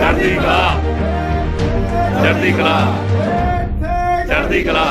ਚੜ੍ਹਦੀ ਕਲਾ ਚੜ੍ਹਦੀ ਕਲਾ। ਚੜ੍ਹਦੀ ਕਲਾ।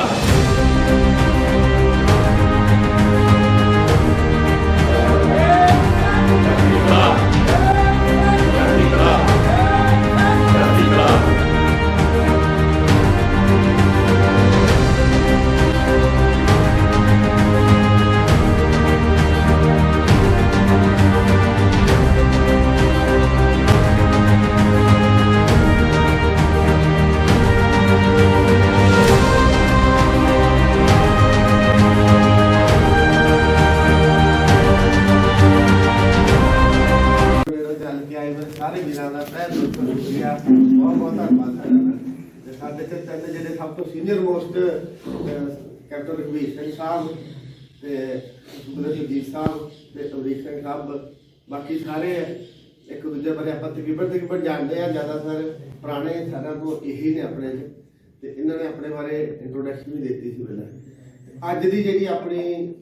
ਬਹੁਤ ਬਹੁਤ ਧੰਨਵਾਦ ਸਾਡਾ ਤੇ ਸਾਡੇ ਤੇ ਤਿੰਨ ਜਿਹੜੇ ਸਭ ਤੋਂ senior most captain Raghbir Singh Sahib ਤੇ ਸੁਖਦਰ ਜੀਤ ਸਾਹਿਬ ਤੇ ਅਮਰੀਕ ਸਿੰਘ ਸਾਹਿਬ ਬਾਕੀ ਸਾਰੇ ਇੱਕ ਦੂਜੇ ਬਾਰੇ ਆਪਾਂ ਤਕਰੀਬਨ ਤਕਰੀਬਨ ਜਾਣਦੇ ਆ ਜ਼ਿਆਦਾਤਰ ਪੁਰਾਣੇ ਸਾਰਿਆਂ ਤੋਂ ਇਹੀ ਨੇ ਆਪਣੇ ਤੇ ਇਹਨਾਂ ਨੇ ਆਪਣੇ ਬਾਰੇ ਇੰਟਰੋਡਕਸ਼ਨ ਵੀ ਦਿੱਤੀ ਸੀ ਪਹਿਲਾਂ ਅੱਜ ਦੀ ਜਿਹੜੀ ਆਪਣੀ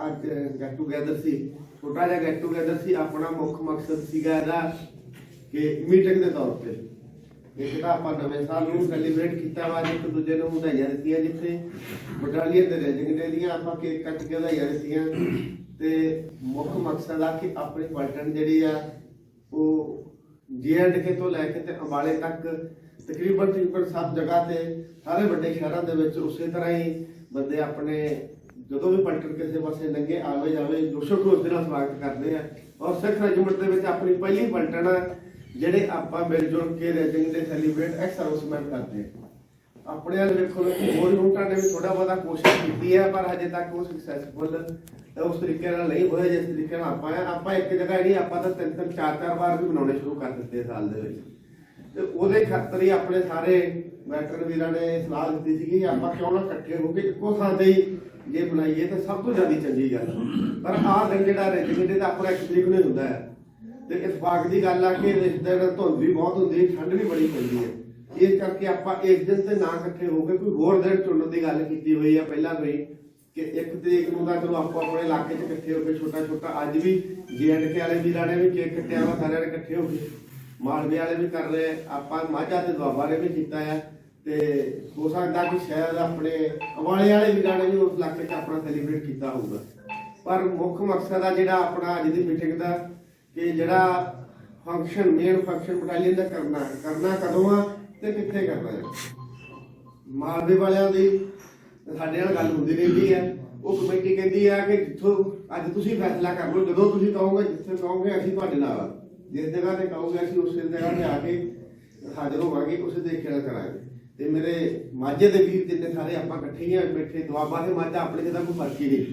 ਅੱਜ ਗੈਟ ਟੂਗੇਦਰ ਸੀ ਛੋਟਾ ਜਿਹਾ ਗੈਟ ਟੂਗੇਦਰ ਸੀ, ਆਪਣਾ ਮੁੱਖ ਮਕਸਦ ਸੀਗਾ ਇਹਦਾ ਕਿ ਮੀਟਿੰਗ ਦੇ ਤੌਰ ਤੇ। ਇੱਕ ਤਾਂ ਆਪਾਂ ਨਵੇਂ ਸਾਲ ਨੂੰ ਸੈਲੀਬ੍ਰੇਟ ਕੀਤਾ ਵਾ, ਇੱਕ ਦੂਜੇ ਨੂੰ ਵਧਾਈਆਂ ਦਿੱਤੀਆਂ ਜਿੱਥੇ ਬਟਾਲੀਅਨ ਦੇ ਰੈਜਿੰਗ ਡੇ ਦੀਆਂ ਆਪਾਂ ਕੇਕ ਕੱਟ ਕੇ ਵਧਾਈਆਂ ਦਿੱਤੀਆਂ। ਤੇ ਮੁੱਖ ਮਕਸਦ ਆ ਕਿ ਆਪਣੀ ਪਲਟਨ ਜਿਹੜੀ ਆ, ਉਹ ਕੇ ਤੋਂ ਲੈ ਕੇ ਤੇ ਅੰਬਾਲੇ ਤੱਕ ਤਕਰੀਬਨ ਤਕਰੀਬਨ ਸਭ ਜਗ੍ਹਾ ਤੇ, ਸਾਰੇ ਵੱਡੇ ਸ਼ਹਿਰਾਂ ਦੇ ਵਿੱਚ ਉਸੇ ਤਰ੍ਹਾਂ ਹੀ ਬੰਦੇ ਆਪਣੇ ਜਦੋਂ ਵੀ ਪਲਟਨ ਕਿਸੇ ਪਾਸੇ ਲੰਘੇ ਆਵੇ ਜਾਵੇ ਜੋਸ਼ੋ ਖਰੋਸ਼ ਦੇ ਨਾਲ ਸਵਾਗਤ ਕਰਦੇ ਆ। ਔਰ ਸਿੱਖ ਰੈਜੀਮੈਂਟ ਦੇ ਵਿੱਚ ਆਪਣੀ ਪਹਿਲੀ ਪਲਟਨ ਆ ਜਿਹੜੇ ਆਪਾਂ ਮਿਲ ਜੁਲ ਕੇ ਰੈਜਿੰਗ ਦੇ ਸੈਲੀਬ੍ਰੇਟ ਐਕਸ ਸਰਵਿਸਮੈਨ ਕਰਦੇ ਆ ਆਪਣੇ ਵਾਲੇ ਵੇਖੋ ਹੋਰ ਯੂਨਿਟਾਂ ਨੇ ਵੀ ਥੋੜਾ ਬਹੁਤਾ ਕੋਸ਼ਿਸ਼ ਕੀਤੀ ਹੈ, ਪਰ ਹਜੇ ਤੱਕ ਉਹ ਸਕਸੈਸਫੁਲ ਉਸ ਤਰੀਕੇ ਨਾਲ ਨਹੀਂ ਹੋਇਆ। ਜਿਸ ਤਰੀਕੇ ਨਾਲ ਆਪਾਂ ਆ ਆਪਾਂ ਇੱਕ ਜਗ੍ਹਾ ਨਹੀਂ ਆਪਾਂ ਤਾਂ ਤਿੰਨ ਤਿੰਨ, ਚਾਰ ਚਾਰ ਵਾਰ ਵੀ ਬਣਾਉਣੇ ਸ਼ੁਰੂ ਕਰ ਦਿੱਤੇ ਸਾਲ ਦੇ ਵਿੱਚ। ਤੇ ਉਹਦੇ ਖਾਤਰ ਹੀ ਆਪਣੇ ਸਾਰੇ ਵੈਟਰਨ ਵੀਰਾਂ ਨੇ ਸਲਾਹ ਦਿੱਤੀ ਸੀ ਕਿ ਆਪਾਂ ਕਿਉਂ ਨਾ ਇਕੱਠੇ ਹੋ ਕੇ ਇੱਕੋ ਥਾਂ ਤੇ ਹੀ ਜੇ ਬਣਾਈਏ ਤਾਂ ਸਭ ਤੋਂ ਜ਼ਿਆਦਾ ਚੰਗੀ ਗੱਲ ਹੈ। ਪਰ ਆਹ ਦਿਨ ਜਿਹੜਾ ਰੈਜੀਮੈਂਟ ਦਾ ਆਪਣਾ ਇੱਕ ਤਰੀਕ ਨੂੰ ਹੀ ਹੁੰਦਾ ਹੈ। ਤੇ ਇਤਫਾਕ ਦੀ ਗੱਲ ਆ ਕਿ ਇਸ ਦਿਨ ਧੁੰਦ ਵੀ ਬਹੁਤ ਹੁੰਦੀ ਹੈ, ਠੰਡ ਵੀ ਬੜੀ ਪੈਂਦੀ ਹੈ। ਇਸ ਕਰਕੇ ਆਪਾਂ ਇਸ ਦਿਨ ਤੇ ਨਾ ਇਕੱਠੇ ਹੋ ਕੇ ਕੋਈ ਹੋਰ ਦਿਨ ਚੁਣਨ ਦੀ ਗੱਲ ਕੀਤੀ ਹੋਈ ਆ ਪਹਿਲਾਂ ਤੋਂ ਹੀ, ਕਿ ਇੱਕ ਤਰੀਕ ਨੂੰ ਤਾਂ ਚਲੋ ਆਪੋ ਆਪਣੇ ਇਲਾਕੇ 'ਚ ਇਕੱਠੇ ਹੋ ਕੇ ਛੋਟਾ ਛੋਟਾ ਅੱਜ ਵੀ ਕੇ ਵਾਲੇ ਵੀਰਾਂ ਨੇ ਵੀ ਕੇਕ ਕੱਟਿਆ ਵਾ, ਸਾਰਿਆਂ ਨੇ ਇਕੱਠੇ ਹੋ ਕੇ। ਮਾਲਵੇ ਵਾਲੇ ਵੀ ਕਰ ਰਹੇ ਆਪਾਂ ਮਾਝਾ ਤੇ ਦੁਆਬਾ ਨੇ ਵੀ ਕੀਤਾ ਆ। ਤੇ ਹੋ ਸਕਦਾ ਕਿ ਸ਼ਾਇਦ ਆਪਣੇ ਅਵਾਲੇ ਵਾਲੇ ਵੀਰਾਂ ਨੇ ਵੀ ਉਸ ਇਲਾਕੇ 'ਚ ਆਪਣਾ ਸੈਲੀਬ੍ਰੇਟ ਕੀਤਾ ਹੋਊਗਾ। ਪਰ ਮੁੱਖ ਮਕਸਦ ਆ ਜਿਹੜਾ ਆਪਣਾ ਅੱਜ ਦੀ ਮੀਟਿੰਗ ਦਾ ਕਿ ਜਿਹੜਾ ਫੰਕਸ਼ਨ ਮੇਨ ਫੰਕਸ਼ਨ ਬਟਾਲੀਅਨ ਦਾ ਕਰਨਾ ਕਰਨਾ ਕਦੋਂ ਆ ਤੇ ਕਿੱਥੇ ਕਰਨਾ ਹੈ? ਮਾਲਵੇ ਵਾਲਿਆਂ ਦੀ ਸਾਡੇ ਨਾਲ ਗੱਲ ਹੁੰਦੀ ਰਹਿੰਦੀ ਹੈ। ਉਹ ਕਮੇਟੀ ਕਹਿੰਦੀ ਆ ਕਿ ਜਿੱਥੋਂ ਅੱਜ ਤੁਸੀਂ ਫੈਸਲਾ ਕਰ ਲਓ ਜਦੋਂ ਤੁਸੀਂ ਕਹੋਗੇ ਜਿੱਥੇ ਕਹੋਗੇ ਅਸੀਂ ਤੁਹਾਡੇ ਨਾਲ ਆ। ਜਿਸ ਜਗ੍ਹਾ ਤੇ ਕਹੋਗੇ ਅਸੀਂ ਉਸੇ ਜਗ੍ਹਾ ਤੇ ਆ ਕੇ ਹਾਜ਼ਰ ਹੋਵਾਂਗੇ ਉਸੇ ਦੇ ਖੇੜਾ ਕਰਾਂਗੇ। ਤੇ ਮੇਰੇ ਮਾਝੇ ਦੇ ਵੀਰ ਜਿੰਨੇ ਸਾਰੇ ਆਪਾਂ ਇਕੱਠੇ ਹੀ ਆ ਬੈਠੇ ਦੁਆਬਾ ਦੇ ਮਾਝਾ ਆਪਣੇ ਜਿਹਦਾ ਕੋਈ ਫ਼ਰਕ ਹੀ ਨਹੀਂ।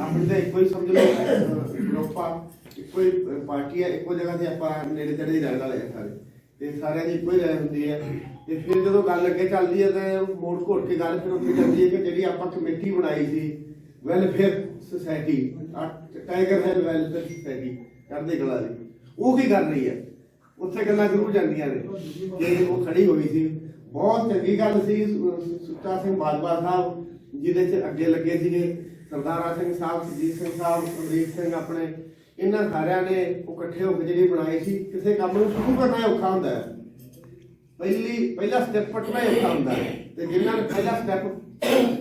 ਆਪਣੀ ਤਾਂ ਇੱਕੋ ਹੀ ਸਮਝ ਲਓ। ਗਰੁੱਪ ਆ ਇੱਕੋ ਹੀ ਪਾਰਟੀ ਆ ਇੱਕੋ ਜਗ੍ਹਾ ਤੇ ਆਪਾਂ ਨੇੜੇ ਤੇੜੇ ਹੀ ਰਹਿਣ ਵਾਲੇ ਆ ਸਾਰੇ। ਤੇ ਸਾਰਿਆਂ ਦੀ ਇੱਕੋ ਹੀ ਰਾਏ ਹੁੰਦੀ ਹੈ। ਤੇ ਫਿਰ ਜਦੋਂ ਗੱਲ ਅੱਗੇ ਚੱਲਦੀ ਹੈ, ਤਾਂ ਮੋੜ ਘੋੜ ਕੇ ਗੱਲ ਫਿਰ ਉੱਥੇ ਜਾਂਦੀ ਹੈ ਕਿ ਜਿਹੜੀ ਆਪਾਂ ਕਮੇਟੀ ਬਣਾਈ ਸੀ welfare society tiger head welfare society ਕਰਦੇ ਗਲਾ ਦੀ। ਉਹ ਕੀ ਕਰ ਰਹੀ ਹੈ? ਉੱਥੇ ਗੱਲਾਂ ਜ਼ਰੂਰ ਜਾਂਦੀਆਂ ਨੇ। ਜੇ ਉਹ ਖੜੀ ਹੋਈ ਸੀ, ਬਹੁਤ ਚੰਗੀ ਗੱਲ ਸੀ, ਸੁੱਚਾ ਸਿੰਘ ਬਾਜਵਾ ਸਾਹਿਬ, ਜਿਹਦੇ ਚ ਅੱਗੇ ਲੱਗੇ ਸੀਗੇ। ਸਰਦਾਰਾ ਸਿੰਘ ਸਾਹਿਬ ਸੁਜੀਤ ਸਿੰਘ ਸਾਹਿਬ, ਅਮਰੀਕ ਸਿੰਘ ਆਪਣੇ ਇਹਨਾਂ ਸਾਰਿਆਂ ਨੇ ਉਹ ਇਕੱਠੇ ਹੋ ਕੇ ਜਿਹੜੀ ਬਣਾਈ ਸੀ ਕਿਸੇ ਕੰਮ ਨੂੰ ਸ਼ੁਰੂ ਕਰਨਾ ਔਖਾ ਹੁੰਦਾ ਹੈ। ਪਹਿਲੀ ਪਹਿਲਾ ਸਟੈਪ ਪਟਣਾ ਔਖਾ ਹੁੰਦਾ ਹੈ। ਤੇ ਜਿਨ੍ਹਾਂ ਨੇ ਪਹਿਲਾ ਸਟੈਪ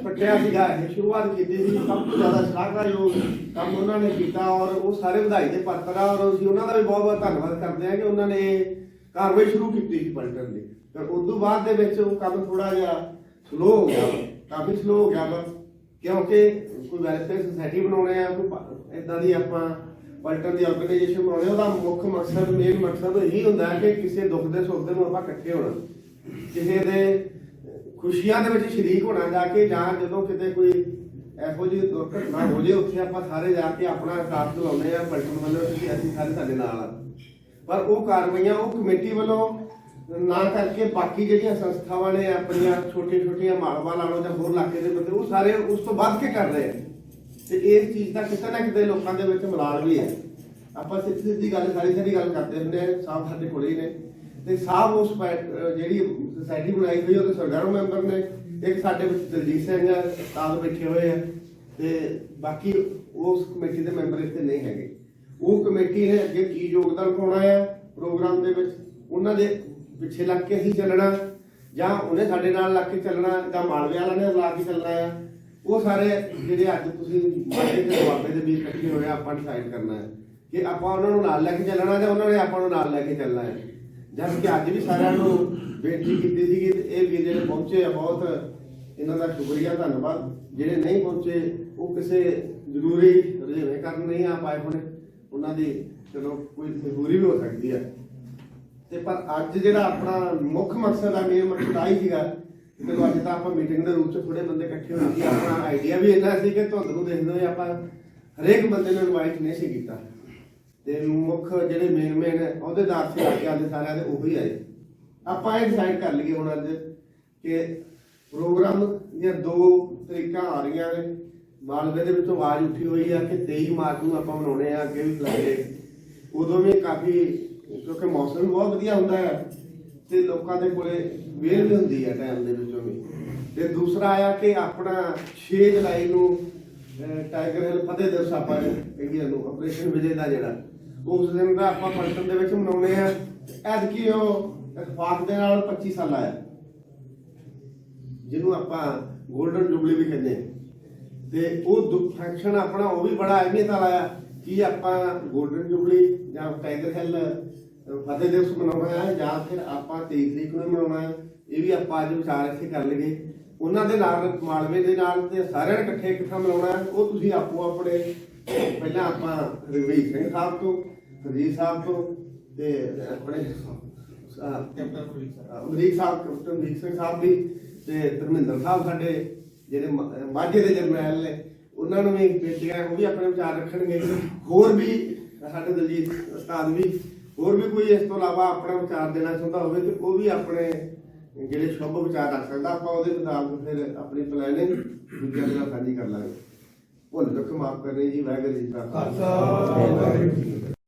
ਪਟਿਆ ਸੀਗਾ ਇਹ ਸ਼ੁਰੂਆਤ ਕੀਤੀ ਸੀ ਸਭ ਤੋਂ ਜ਼ਿਆਦਾ ਸ਼ਲਾਘਾਯੋਗ ਕੰਮ ਉਹਨਾਂ ਨੇ ਕੀਤਾ ਔਰ ਉਹ ਸਾਰੇ ਵਧਾਈ ਦੇ ਪਾਤਰ ਆ ਔਰ ਅਸੀਂ ਉਹਨਾਂ ਦਾ ਵੀ ਬਹੁਤ ਬਹੁਤ ਧੰਨਵਾਦ ਕਰਦੇ ਹਾਂ ਕਿ ਉਹਨਾਂ ਨੇ ਕਾਰਵਾਈ ਸ਼ੁਰੂ ਕੀਤੀ ਸੀ ਪਲਟਨ ਦੀ। ਪਰ ਉਸ ਤੋਂ ਬਾਅਦ ਦੇ ਵਿੱਚ ਉਹ ਕੰਮ ਥੋੜਾ ਜਿਹਾ ਸਲੋ ਹੋ ਗਿਆ ਵਾ, ਕਾਫੀ ਸਲੋ ਹੋ ਗਿਆ। ਵਾ ਕਿਉਂਕਿ ਕੋਈ ਵੈਲਫੇਅਰ ਸੁਸਾਇਟੀ ਬਣਾਉਣੇ ਆ ਕੋਈ ਇਦਾਂ ਦੀ ਆਪਾਂ ਪਲਟਨ ਦੀ ਆਰਗੇਨਾਈਜੇਸ਼ਨ ਬਣਾਉਣੇ ਉਹਦਾ ਮੁੱਖ ਮਕਸਦ ਮੇਨ ਮਕਸਦ ਇਹੀ ਹੁੰਦਾ ਹੈ ਕਿ ਕਿਸੇ ਦੁੱਖ ਦੇ ਸੁੱਖ ਦੇ ਨੂੰ ਆਪਾਂ ਇਕੱਠੇ ਹੋਣਾ। ਕਿਸੇ ਦੇ ਖੁਸ਼ੀਆਂ ਦੇ ਵਿੱਚ ਸ਼ਰੀਕ ਹੋਣਾ ਜਾ ਕੇ, ਜਾਂ ਜਦੋਂ ਕਿਤੇ ਕੋਈ ਇਹੋ ਜਿਹੀ ਦੁਰਘਟਨਾ ਹੋ ਜੇ, ਉੱਥੇ ਆਪਾਂ ਸਾਰੇ ਜਾ ਕੇ ਆਪਣਾ ਸਾਥ ਦਿਵਾਉਂਦੇ ਆ ਪਲਟਨ ਵੱਲੋਂ ਕਿ ਅਸੀਂ ਸਾਰੇ ਤੁਹਾਡੇ ਨਾਲ ਆ। ਪਰ ਉਹ ਕਾਰਵਾਈਆਂ, ਉਹ ਕਮੇਟੀ ਵੱਲੋਂ ਨਾ ਕਰਕੇ ਬਾਕੀ ਜਿਹੜੀਆਂ ਸੰਸਥਾਵਾਂ ਨੇ, ਆਪਣੀਆਂ ਛੋਟੀਆਂ ਛੋਟੀਆਂ ਮਾਲਵਾ ਲਾਣੋ ਜਾਂ ਹੋਰ ਇਲਾਕੇ ਦੇ ਬੰਦੇ, ਉਹ ਸਾਰੇ ਉਸ ਤੋਂ ਵੱਧ ਕੇ ਕਰ ਰਹੇ ਆ। ਤੇ ਇਸ ਚੀਜ਼ ਦਾ ਕਿਤੇ ਨਾ ਕਿਤੇ ਲੋਕਾਂ ਦੇ ਵਿੱਚ ਮਲਾਲ ਵੀ ਹੈ। ਆਪਾਂ ਸਿੱਧੀ ਸਿੱਧੀ ਗੱਲ, ਸਾਰੀ ਸਾਰੀ ਗੱਲ ਕਰਦੇ ਹੁੰਦੇ ਆ ਸਾਹਿਬ ਸਾਡੇ ਕੋਲੇ ਹੀ ਨੇ। ਤੇ ਸਾਹਿਬ ਉਸ ਜਿਹੜੀ ਸੁਸਾਇਟੀ ਬਣਾਈ ਹੋਈ ਉਹਦੇ ਸਰਦਾਰ ਮੈਂਬਰ ਨੇ। ਇੱਕ ਸਾਡੇ ਵਿੱਚ ਦਲਜੀਤ ਸਿੰਘ ਆ ਉਸਤਾਦ ਬੈਠੇ ਹੋਏ ਆ। ਤੇ ਬਾਕੀ ਉਸ ਕਮੇਟੀ ਦੇ ਮੈਂਬਰ ਇੱਥੇ ਨਹੀਂ ਹੈਗੇ। ਉਹ ਕਮੇਟੀ ਨੇ ਅੱਗੇ ਕੀ ਯੋਗਦਾਨ ਪਾਉਣਾ ਆ ਪ੍ਰੋਗਰਾਮ ਦੇ ਵਿੱਚ, ਉਹਨਾਂ ਦੇ ਪਿੱਛੇ ਲੱਗ ਕੇ ਅਸੀਂ ਚੱਲਣਾ। ਜਾਂ ਉਹਨੇ ਸਾਡੇ ਨਾਲ ਲੱਗ ਕੇ ਚੱਲਣਾ, ਜਾਂ ਮਾਲਵੇ ਵਾਲਿਆਂ ਨੇ ਲਾ ਕੇ ਚੱਲਣਾ ਆ। ਉਹ ਸਾਰੇ ਜਿਹੜੇ ਅੱਜ ਤੁਸੀਂ ਬਾਰੇ ਤੇ ਦੁਆਬੇ ਦੇ ਵੀਰ ਇਕੱਠੇ ਹੋਏ ਆਪਾਂ ਡਿਸਾਈਡ ਕਰਨਾ ਹੈ ਕਿ ਆਪਾਂ ਉਹਨਾਂ ਨੂੰ ਨਾਲ ਲੈ ਕੇ ਚੱਲਣਾ ਜਾਂ ਉਹਨਾਂ ਨੇ ਆਪਾਂ ਨੂੰ ਨਾਲ ਲੈ ਕੇ ਚੱਲਣਾ ਹੈ। ਜਦ ਕਿ ਅੱਜ ਵੀ ਸਾਰਿਆਂ ਨੂੰ ਬੇਨਤੀ ਕੀਤੀ ਸੀਗੀ ਤੇ ਇਹ ਵੀਰ ਜਿਹੜੇ ਪਹੁੰਚੇ ਆ, ਬਹੁਤ ਇਹਨਾਂ ਦਾ ਸ਼ੁਕਰੀਆ, ਧੰਨਵਾਦ। ਜਿਹੜੇ ਨਹੀਂ ਪਹੁੰਚੇ, ਉਹ ਕਿਸੇ ਜ਼ਰੂਰੀ ਰੁਝੇਵੇਂ ਕਾਰਨ ਨਹੀਂ ਆ ਪਾਏ ਹੋਣੇ। ਉਹਨਾਂ ਦੀ ਚਲੋ ਕੋਈ ਮਜਬੂਰੀ ਵੀ ਹੋ ਸਕਦੀ ਹੈ। ਤੇ ਪਰ ਅੱਜ ਜਿਹੜਾ ਆਪਣਾ ਮੁੱਖ ਮਕਸਦ ਆ ਮੇਨ ਮਕਸਦ ਆਈ ਸੀਗਾ ਕਿ ਅੱਜ ਤਾਂ ਆਪਾਂ ਮੀਟਿੰਗ ਦੇ ਰੂਪ ਚ ਥੋੜੇ ਬੰਦੇ ਇਕੱਠੇ ਹੋਏ ਸੀ, ਆਪਣਾ ਆਈਡੀਆ ਵੀ ਇੰਨਾ ਸੀ ਕਿ ਤੁਹਾਨੂੰ ਦੇਖਦੇ ਹੋਏ ਆਪਾਂ ਹਰੇਕ ਬੰਦੇ ਨੂੰ ਇਨਵਾਈਟ ਨਹੀਂ ਸੀ ਕੀਤਾ। ਤੇ ਮੁੱਖ ਜਿਹੜੇ ਮੇਨ ਮੇਨ ਅਹੁਦੇਦਾਰ ਸੀ ਅੱਗੇ ਆਦੇ ਸਾਰਿਆਂ ਦੇ ਉਹੀ ਆਏ। ਆਪਾਂ ਇਹ ਡਿਸਾਈਡ ਕਰ ਲਈਏ ਹੁਣ ਅੱਜ ਕਿ ਪ੍ਰੋਗਰਾਮ ਦੀਆਂ ਦੋ ਤਰੀਕਾਂ ਆ ਰਹੀਆਂ ਨੇ। ਮਾਲਵੇ ਦੇ ਵਿੱਚੋਂ ਆਵਾਜ਼ ਉੱਠੀ ਹੋਈ ਆ ਕਿ 23 ਮਾਰਚ ਨੂੰ ਆਪਾਂ ਮਨਾਉਣੇ ਆ, ਅੱਗੇ ਵੀ ਪਲਾਨੇ ਉਦੋਂ ਵੀ ਕਾਫੀ, ਕਿਉਂਕਿ ਮੌਸਮ ਬਹੁਤ ਵਧੀਆ ਹੁੰਦਾ ਹੈ ਤੇ ਲੋਕਾਂ ਦੇ ਕੋਲੇ ਵੇਲ ਵੀ ਹੁੰਦੀ ਹੈ ਟਾਈਮ ਦੇ ਵਿੱਚੋਂ ਵੀ। ਤੇ ਦੂਸਰਾ ਆਇਆ ਕਿ ਆਪਣਾ 6 ਜੁਲਾਈ ਨੂੰ ਟਾਈਗਰ ਹਿੱਲ ਫਤਿਹ ਦਿਵਸ ਆਪਾਂ ਕਹਿੰਦੇ ਨੂੰ ਆਪਰੇਸ਼ਨ ਵਿਜੇ ਦਾ ਜਿਹੜਾ। ਉਸ ਦਿਨ ਦਾ ਆਪਾਂ ਫੰਕਸ਼ਨ ਦੇ ਵਿੱਚ ਮਨਾਉਣੇ ਆ ਐਤਕੀ ਉਹ ਇਤਫਾਕ ਦੇ ਨਾਲ 25 ਸਾਲ ਆਇਆ। ਜਿਹਨੂੰ ਆਪਾਂ 골ਡਨ ਜੁਬਲੀ ਵੀ ਕਹਿੰਦੇ ਤੇ ਉਹ ਫੰਕਸ਼ਨ ਆਪਣਾ ਉਹ ਵੀ ਬੜਾ ਅਹਿਮੀਅਤ ਵਾਲਾ ਆ ਕਿ ਆਪਾਂ 골ਡਨ ਜੁਬਲੀ ਜਾਂ ਟਾਈਗਰ ਹਿਲ ਫਤਿਹ ਦਿਵਸ ਮਨਾਉਣਾ ਹੈ ਜਾਂ ਫਿਰ ਆਪਾਂ 23 ਤਰੀਕ ਨੂੰ ਮਨਾਉਣਾ ਹੈ, ਇਹ ਵੀ ਆਪਾਂ ਅੱਜ ਵਿਚਾਰ ਇੱਥੇ ਕਰ ਲਈਏ। ਉਹਨਾਂ ਦੇ ਨਾਲ ਮਾਲਵੇ ਦੇ ਨਾਲ ਤੇ ਸਾਰਿਆਂ ਨੇ ਇਕੱਠੇ ਇਕੱਠਾ ਮਨਾਉਣਾ ਉਹ ਤੁਸੀਂ ਆਪੋ ਆਪਣੇ, ਪਹਿਲਾਂ ਆਪਾਂ ਰਵੀਰ ਸਿੰਘ ਸਾਹਿਬ ਤੋਂ ਸਰਜੀਤ ਸਾਹਿਬ ਤੋਂ ਤੇ ਆਪਣੇ ਅਮਰੀਕ ਸਾਹਿਬ ਕੈਪਟਨ ਅਮਰੀਕ ਸਿੰਘ ਸਾਹਿਬ ਵੀ ਤੇ ਧਰਮਿੰਦਰ ਸਾਹਿਬ ਸਾਡੇ ਜਿਹੜੇ ਮਾਝੇ ਦੇ ਜਰਨੈਲ ਨੇ, ਉਹਨਾਂ ਨੂੰ ਵੀ ਬੇਟੀਆਂ ਉਹ ਵੀ ਆਪਣੇ ਵਿਚਾਰ ਰੱਖਣਗੇ। ਹੋਰ ਵੀ ਸਾਡੇ ਦਲਜੀਤ ਉਸਤਾਦ ਵੀ ਹੋਰ ਵੀ ਕੋਈ ਇਸ ਤੋਂ ਇਲਾਵਾ ਆਪਣਾ ਵਿਚਾਰ ਦੇਣਾ ਚਾਹੁੰਦਾ ਹੋਵੇ ਤੇ ਉਹ ਵੀ ਆਪਣੇ ਜਿਹੜੇ ਸ਼ੁਭ ਵਿਚਾਰ ਰੱਖ ਸਕਦਾ, ਆਪਾਂ ਉਹਦੇ ਮੁਤਾਬਕ ਫਿਰ ਆਪਣੀ ਪਲੈਨਿੰਗ ਦੂਜਿਆਂ ਦੇ ਨਾਲ ਸਾਂਝੀ ਕਰ ਲਾਂਗੇ। ਭੁੱਲ ਚੁੱਕ ਮਾਫ ਕਰਨੀ ਜੀ, ਵਾਹਿਗੁਰੂ ਜੀ ਕਾ ਖਾਲਸਾ।